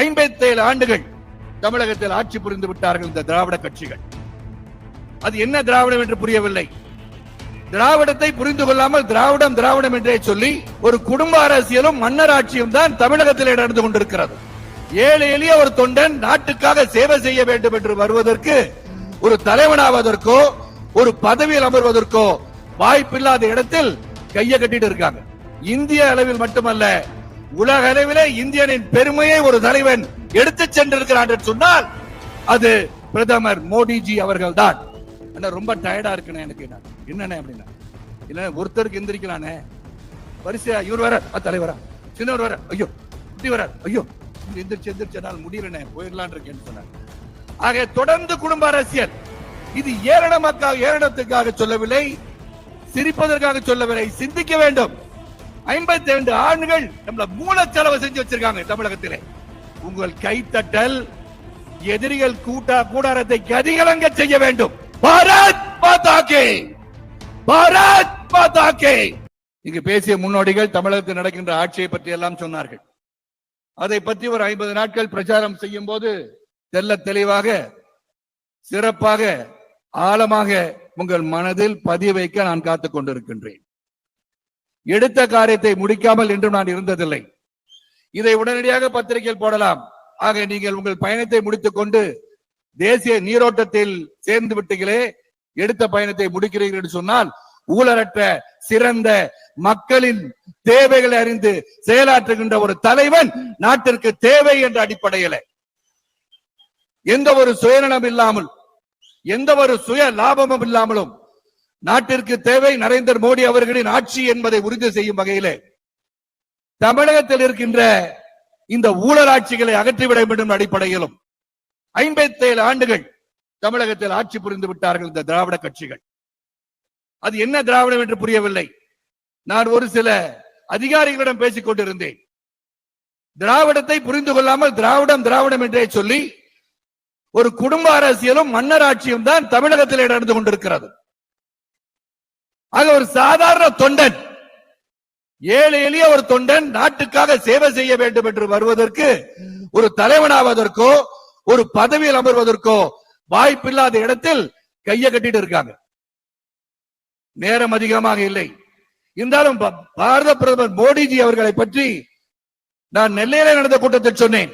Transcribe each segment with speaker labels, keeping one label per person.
Speaker 1: ஐம்பத்தி ஏழு ஆண்டுகள் தமிழகத்தில் ஆட்சி புரிந்து விட்டார்கள் இந்த திராவிட கட்சிகள். அது என்ன திராவிடம் என்று புரியவில்லை. திராவிடத்தை புரிந்து கொள்ளாமல் திராவிடம் திராவிடம் என்றே சொல்லி ஒரு குடும்ப அரசியலும் மன்னர் ஆட்சியும் தான் தமிழகத்தில் நடந்து கொண்டிருக்கிறது. ஏழை எளிய ஒரு தொண்டன் நாட்டுக்காக சேவை செய்ய வேண்டும் என்று வருவதற்கு ஒரு தலைவனாவதற்கோ ஒரு பதவியில் அமர்வதற்கோ வாய்ப்பில்லாத இடத்தில் கையை கட்டிட்டு இருக்காங்க. இந்திய அளவில் மட்டுமல்ல உலக அளவிலே இந்தியனின் பெருமையை ஒரு தலைவன் எடுத்துச் சென்றிருக்கிறான் என்று சொன்னால் அது பிரதமர் மோடிஜி அவர்கள் தான் அண்ணா ரொம்ப டயர்டா இருக்குண்ணே எனக்கு நான். என்னண்ணே அப்படின்னா? இல்ல ஒருத்தருக்கு எந்திரிக்கலானே வரிசையா இவர் வர தலைவரா? சின்னவர் வர ஐயோ இப்படி வர ஐயோ எந்திரிச்சு எந்திரிச்சு என்னால் முடியலண்ணே போயிடலான் இருக்கேன்னு சொன்னார். ஆக தொடர்ந்து குடும்ப அரசியல். இது ஏரணமக்காக ஏரணத்துக்காக சொல்லவில்லை சிரிப்பதற்காக சொல்லவில்லை சிந்திக்க வேண்டும். ஐம்பத்தி ரெண்டு ஆண்டுகள் நம்மள மூலச்செலவு செஞ்சு வச்சிருக்காங்க தமிழகத்திலே. உங்கள் கைத்தட்டல் எதிரிகள் கூட்டா கூடாரத்தை கதிகலங்க செய்ய வேண்டும். பாரத் மாதா பாரத் மாதா இங்கு பேசிய முன்னோடிகள் தமிழகத்தில் நடக்கின்ற ஆட்சியை பற்றி எல்லாம் சொன்னார்கள். அதை பற்றி ஒரு ஐம்பது நாட்கள் பிரச்சாரம் செய்யும் போது தெல்ல தெளிவாக சிறப்பாக ஆழமாக உங்கள் மனதில் பதிய வைக்க நான் காத்துக் கொண்டிருக்கின்றேன். எடுத்த காரியத்தை முடிக்காமல் என்றும் நான் இருந்ததில்லை. இதை உடனடியாக பத்திரிகையில் போடலாம். ஆக நீங்கள் உங்கள் பயணத்தை முடித்துக் கொண்டு தேசிய நீரோட்டத்தில் சேர்ந்து விட்டீங்களே எடுத்த பயணத்தை முடிக்கிறீர்கள் என்று சொன்னால் ஊழலற்ற சிறந்த மக்களின் தேவைகளை அறிந்து செயலாற்றுகின்ற ஒரு தலைவன் நாட்டிற்கு தேவை என்ற அடிப்படையில. எந்த ஒரு சுயநலம் இல்லாமல் எந்த ஒரு சுய லாபமும் இல்லாமலும் நாட்டிற்கு தேவை நரேந்திர மோடி அவர்களின் ஆட்சி என்பதை உறுதி செய்யும் வகையிலே தமிழகத்தில் இருக்கின்ற இந்த ஊழல் ஆட்சிகளை அகற்றிவிட வேண்டும் அடிப்படையிலும் ஐம்பத்தி ஏழு ஆண்டுகள் தமிழகத்தில் ஆட்சி புரிந்து விட்டார்கள் இந்த திராவிட கட்சிகள். அது என்ன திராவிடம் என்று புரியவில்லை. நான் ஒரு சில அதிகாரிகளிடம் பேசிக் கொண்டிருந்தேன். திராவிடத்தை புரிந்து கொள்ளாமல் திராவிடம் திராவிடம் என்றே சொல்லி ஒரு குடும்ப அரசியலும் மன்னர் ஆட்சியும் தான் தமிழகத்தில் நடந்து கொண்டிருக்கிறது. ஆக ஒரு சாதாரண தொண்டன் ஏழை எளிய ஒரு தொண்டன் நாட்டுக்காக சேவை செய்ய வேண்டும் என்று வருவதற்கு ஒரு தலைவனாவதற்கோ ஒரு பதவியில் அமர்வதற்கோ வாய்ப்பில்லாத இடத்தில் கையை கட்டிட்டு இருக்காங்க. நேரம் அதிகமாக இல்லை. இருந்தாலும் ப- பாரத பிரதமர் மோடிஜி அவர்களை பற்றி நான் நெல்லையில நடந்த கூட்டத்தில் சொன்னேன்.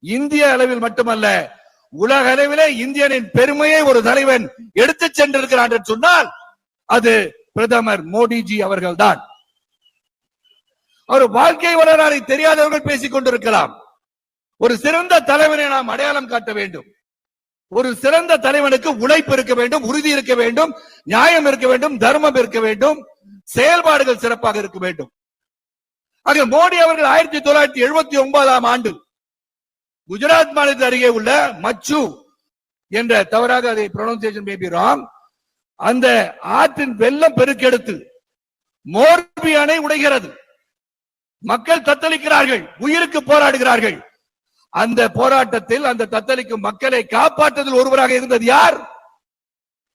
Speaker 1: இந்திய அளவில் மட்டுமல்ல உலக அளவிலே இந்தியனின் பெருமையை ஒரு தலைவன் எடுத்து சென்றிருக்கிறான் என்று சொன்னால் அது பிரதமர் மோடிஜி அவர்கள் தான் அவர் வாழ்க்கை வரலாறை தெரியாதவர்கள் பேசிக் கொண்டிருக்கலாம். ஒரு சிறந்த தலைவனை நாம் அடையாளம் காட்ட வேண்டும். ஒரு சிறந்த தலைவனுக்கு உழைப்பு இருக்க வேண்டும் உறுதி இருக்க வேண்டும் நியாயம் இருக்க வேண்டும் தர்மம் இருக்க வேண்டும் செயல்பாடுகள் சிறப்பாக இருக்க வேண்டும். ஆக மோடி அவர்கள் ஆயிரத்தி தொள்ளாயிரத்தி எழுபத்தி ஒன்பதாம் ஆண்டு குஜராத் மாநிலத்தில் அருகே உள்ள மச்சு என்ற தவறாக அதை ப்ரொனன்சியேஷன் may ராங் அந்த ஆற்றின் வெள்ளம் பெருக்கெடுத்து மோர்பி அணை உடைகிறது. மக்கள் தத்தளிக்கிறார்கள் உயிருக்கு போராடுகிறார்கள். அந்த போராட்டத்தில் அந்த தத்தளிக்கும் மக்களை காப்பாற்றுதல் ஒருவராக இருந்தது யார்?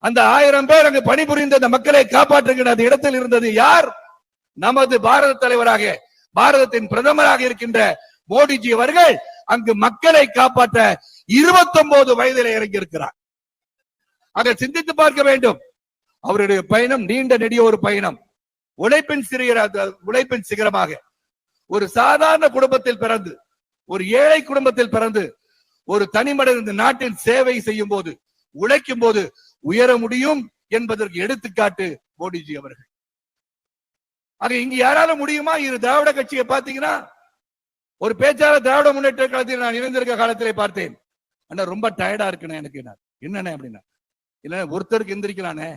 Speaker 1: அந்த ஆயிரம் பேர் அங்கு பணிபுரிந்த அந்த மக்களை காப்பாற்றுகிற அந்த இடத்தில் இருந்தது யார்? நமது பாரத தலைவராக பாரதத்தின் பிரதமராக இருக்கின்ற மோடிஜி அவர்கள் அங்கு மக்களை காப்பாற்ற 29 வயதில் இறங்கியிருக்கிறார். அதை சிந்தித்து பார்க்க வேண்டும். அவருடைய பயணம் நீண்ட நெடிய ஒரு பயணம். உழைப்பின் சிறிய உழைப்பின் சிகரமாக. ஒரு சாதாரண குடும்பத்தில் பிறந்து ஒரு ஏழை குடும்பத்தில் பிறந்து ஒரு தனிமனித இந்த நாட்டின் சேவை செய்யும் போது உழைக்கும் போது உயர முடியும் என்பதற்கு எடுத்துக்காட்டு மோடிஜி அவர்கள். ஆக இங்க யாரால முடியுமா? இரு திராவிட கட்சியை பாத்தீங்கன்னா ஒரு பேச்சாளர் திராவிட முன்னேற்ற காலத்தில் நான் இணைந்திருக்க காலத்திலே பார்த்தேன். அண்ணா ரொம்ப டயர்டா இருக்குண்ணே எனக்கு நான். என்னண்ணே அப்படின்னா? இல்ல ஒருத்தருக்கு எந்திரிக்கலானே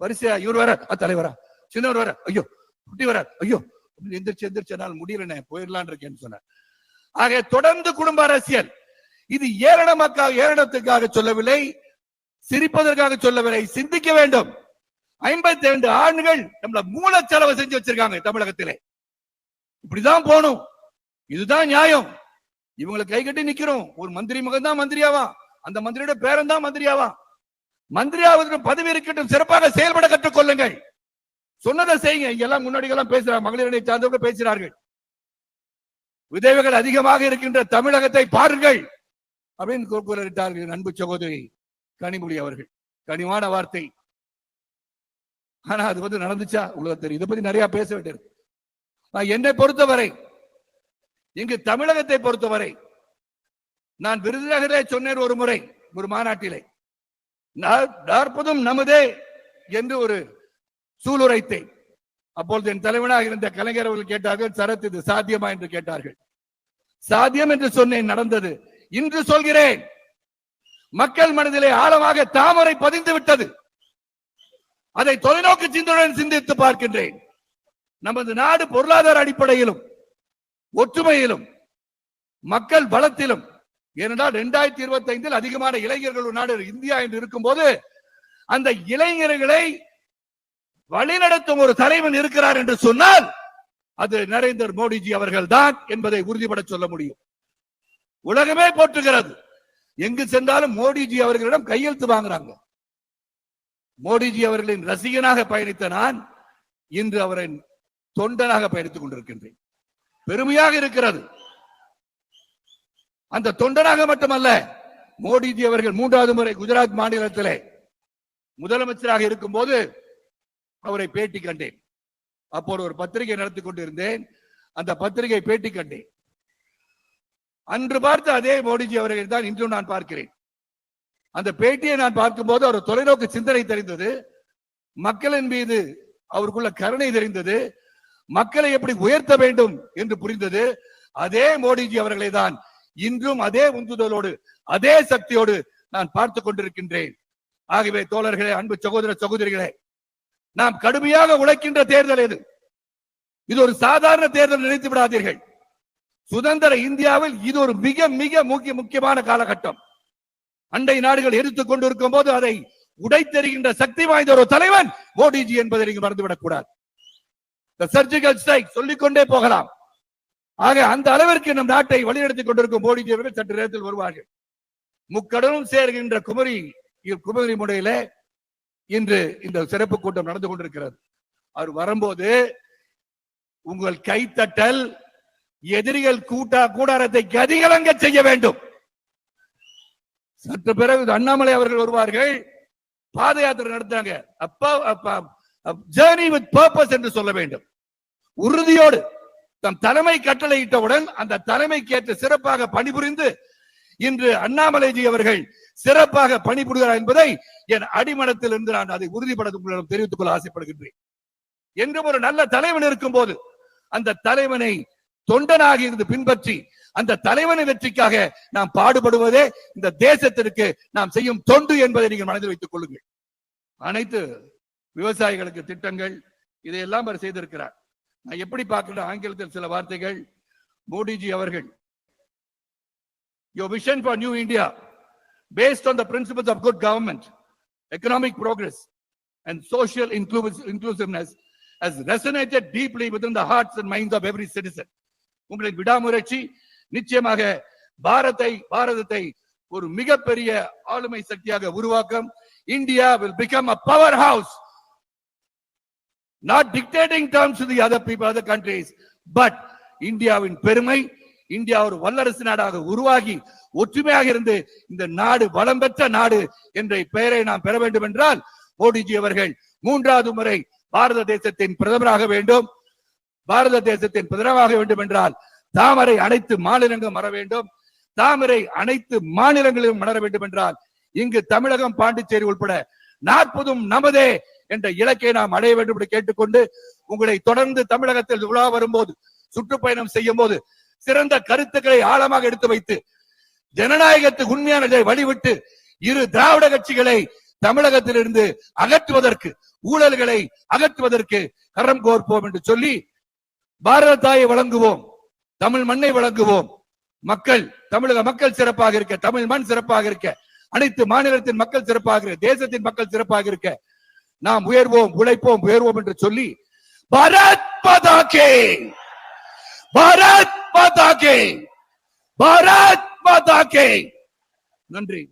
Speaker 1: வரிசையா இவர் வர தலைவரா சின்னவர் வர ஐயோ குட்டி வர ஐயோ. எந்திரிச்சு எந்திரிச்சு என்னால் முடியலண்ணே போயிடலான் இருக்கேன்னு சொன்னார். ஆக தொடர்ந்து குடும்ப அரசியல். இது ஏரணமக்காக ஏரணத்துக்காக சொல்லவில்லை சிரிப்பதற்காக சொல்லவில்லை சிந்திக்க வேண்டும். ஐம்பத்தி ரெண்டு ஆண்டுகள் நம்மள மூலச்செலவு செஞ்சு வச்சிருக்காங்க தமிழகத்திலே. இப்படிதான் போகணும். இதுதான் நியாயம். இவங்களை கை கட்டி நிக்கிறோம். ஒரு மந்திரி மகன் தான் மந்திரியாவா அந்த மந்திரியோட பேரன் தான் மந்திரியாவா மந்திரியாவது பதவி இருக்கட்டும் சிறப்பாக செயல்பட கற்றுக்கொள்ளுங்கள். சொன்னதை செய்யுங்க. இங்கெல்லாம் முன்னாடி எல்லாம் பேசுறாங்க மகளிர் அணி சார்ந்தவங்க பேசுறார்கள் விதவைகள் அதிகமாக இருக்கின்ற தமிழகத்தை பாருங்கள். அப்படின்னு கூக்குரலிட்டார்கள் அன்பு சகோதரி கனிமொழி அவர்கள். கனிவான வார்த்தை. ஆனா அது வந்து நடந்துச்சா? உங்களுக்கு தெரியும். இதை பத்தி நிறைய பேச வேண்டியிருக்கு என்னை பொறுத்தவரை இங்கு தமிழகத்தை பொறுத்தவரை நான் விருதுநகரே சொன்னேன் ஒரு முறை ஒரு மாநாட்டிலே. நாற்பதும் நமதே என்று ஒரு சூளுரைத்தேன். அப்பொழுது என் தலைவனாக இருந்த கலைஞர் அவர்கள் கேட்டார்கள் சரத் இது சாத்தியமா? என்று கேட்டார்கள். சாத்தியம் என்று சொன்னேன் நடந்தது. இன்று சொல்கிறேன். மக்கள் மனதிலே ஆழமாக தாமரை பதிந்து விட்டது. அதை தொலைநோக்கு சிந்தனையுடன் சிந்தித்து பார்க்கின்றேன். நமது நாடு பொருளாதார அடிப்படையிலும் ஒற்றுமையிலும் மக்கள் பலத்திலும் ஏனென்றால் இரண்டாயிரத்தி இருபத்தி ஐந்தில் அதிகமான இளைஞர்கள் ஒரு நாடு இந்தியா என்று இருக்கும்போது அந்த இளைஞர்களை வழிநடத்தும் ஒரு தலைவன் இருக்கிறார் என்று சொன்னால் அது நரேந்திர மோடிஜி அவர்கள் தான் என்பதை உறுதிபட சொல்ல முடியும். உலகமே போற்றுகிறது. எங்கு சென்றாலும் மோடிஜி அவர்களிடம் கையெழுத்து வாங்குறாங்க. மோடிஜி அவர்களின் ரசிகனாக பயணித்த நான் இன்று அவரின் தொண்டனாக பயணித்துக் கொண்டிருக்கின்றேன். பெருமையாக இருக்கிறது. அந்த தொண்டனாக மட்டுமல்ல மோடிஜி அவர்கள் மூன்றாவது முறை குஜராத் மாநிலத்திலே முதலமைச்சராக இருக்கும்போது அவரை பேட்டி கண்டேன். அப்போது ஒரு பத்திரிகை நடத்தி கொண்டிருந்தேன். அந்த பத்திரிகை பேட்டி கண்டேன். அன்று பார்த்த அதே மோடிஜி அவர்கள் தான் இன்றும் நான் பார்க்கிறேன். அந்த பேட்டியை நான் பார்க்கும்போது அவர் தொலைநோக்கு சிந்தனை தெரிந்தது. மக்களின் மீது அவருக்குள்ள கருணை தெரிந்தது. மக்களை எப்படி உயர்த்த வேண்டும் என்று புரிந்தது. அதே மோடிஜி அவர்களை தான் இன்றும் அதே உந்துதலோடு அதே சக்தியோடு நான் பார்த்து கொண்டிருக்கின்றேன். ஆகவே தோழர்களே அன்பு சகோதர சகோதரிகளே நாம் கடுமையாக உழைக்கின்ற தேர்தல் இது இது ஒரு சாதாரண தேர்தல் நினைத்து விடாதீர்கள். சுதந்திர இந்தியாவில் இது ஒரு மிக மிக முக்கிய முக்கியமான காலகட்டம். அண்டை நாடுகள் எரித்துக் கொண்டிருக்கும் போது அதை உடைத்தெறிகின்ற சக்தி வாய்ந்த ஒரு தலைவன் மோடிஜி என்பதை நீங்க மறந்துவிடக் கூடாது. சர்ஜிக்கல் ஸ்ட்ரைக் சொல்லிக்கொண்டே போகலாம். ஆக அந்த அளவிற்கு நம் நாட்டை வழிநடத்திக் கொண்டிருக்கும் மோடி அவர்கள் சற்று நேரத்தில் வருவார்கள். முக்கடலும் சேர்கின்ற குமரி குமரி முறையில இன்று இந்த சிறப்பு கூட்டம் நடந்து கொண்டிருக்கிறது. அவர் வரும்போது உங்கள் கைத்தட்டல் எதிரிகள் கூட்டா கூடாரத்தை கதிகலங்க செய்ய வேண்டும். சற்று பிறகு அண்ணாமலை அவர்கள் வருவார்கள். பாத யாத்திரை நடத்தாங்க அப்ப ஜேர்னி வித் பர்பஸ் என்று சொல்ல வேண்டும். உறுதியோடு தம் தலைமை கட்டளையிட்டவுடன் அந்த தலைமைக்கேற்ற சிறப்பாக பணிபுரிந்து இன்று அண்ணாமலைஜி அவர்கள் சிறப்பாக பணிபுரிகிறார் என்பதை என் அடிமனத்தில் இருந்து நான் அதை உறுதிப்பட உங்களிடம் தெரிவித்துக் கொள்ள ஆசைப்படுகின்றேன். என்றும் ஒரு நல்ல தலைவன் இருக்கும் போது அந்த தலைவனை தொண்டனாக இருந்து பின்பற்றி அந்த தலைவனை வெற்றிக்காக நாம் பாடுபடுவதே இந்த தேசத்திற்கு நாம் செய்யும் தொண்டு என்பதை நீங்கள் மனதில் வைத்துக் கொள்ளுங்கள். அனைத்து விவசாயிகளுக்கு திட்டங்கள் இதையெல்லாம் அவர் செய்திருக்கிறார். நான் எப்படி பார்க்கிறேன் ஆங்கிலத்தில் சில வார்த்தைகள் மோடிஜி அவர்கள் your vision for new India based on the principles of good government economic progress and social inclusiveness has resonated deeply within the hearts and minds of every citizen உங்களின் விடாமுயற்சி நிச்சயமாக பாரத்தை பாரதத்தை ஒரு மிகப்பெரிய ஆளுமை சக்தியாக உருவாக்கம் India will become a power house not dictating terms to the other people other countries. இந்தியாவின் பெருமை இந்தியா ஒரு வல்லரசு நாடாக உருவாகி ஒற்றுமையாக இருந்து இந்த நாடு வளம் பெற்ற நாடு என்ற பெயரை நாம் பெற வேண்டும் என்றால் மோடிஜி அவர்கள் மூன்றாவது முறை பாரத தேசத்தின் பிரதமராக வேண்டும். பாரத தேசத்தின் பிரதமராக வேண்டும் என்றால் தாமரை அனைத்து மாநிலங்களும் வர வேண்டும். தாமரை அனைத்து மாநிலங்களிலும் மலர வேண்டும் என்றால் இங்கு தமிழகம் பாண்டிச்சேரி உட்பட நாற்பதும் நமதே என்ற இலக்கை நாம் அடைய வேண்டும் என்று கேட்டுக்கொண்டு உங்களை தொடர்ந்து தமிழகத்தில் உலா வரும்போது சுற்றுப்பயணம் செய்யும் போது சிறந்த கருத்துக்களை ஆழமாக எடுத்து வைத்து ஜனநாயகத்துக்கு உண்மையான வழிவிட்டு இரு திராவிட கட்சிகளை தமிழகத்திலிருந்து அகற்றுவதற்கு ஊழல்களை அகற்றுவதற்கு கரம் கோர்ப்போம் என்று சொல்லி பாரத தாயை வழங்குவோம் தமிழ் மண்ணை வழங்குவோம். மக்கள் தமிழக மக்கள் சிறப்பாக இருக்க தமிழ் மண் சிறப்பாக இருக்க அனைத்து மாநிலத்தின் மக்கள் சிறப்பாக இருக்க தேசத்தின் மக்கள் சிறப்பாக இருக்க நாம் உயர்வோம் உழைப்போம் உயர்வோம் என்று சொல்லி பரத் பதாகே கே. பதாகே பரத் பதாகே கே. நன்றி.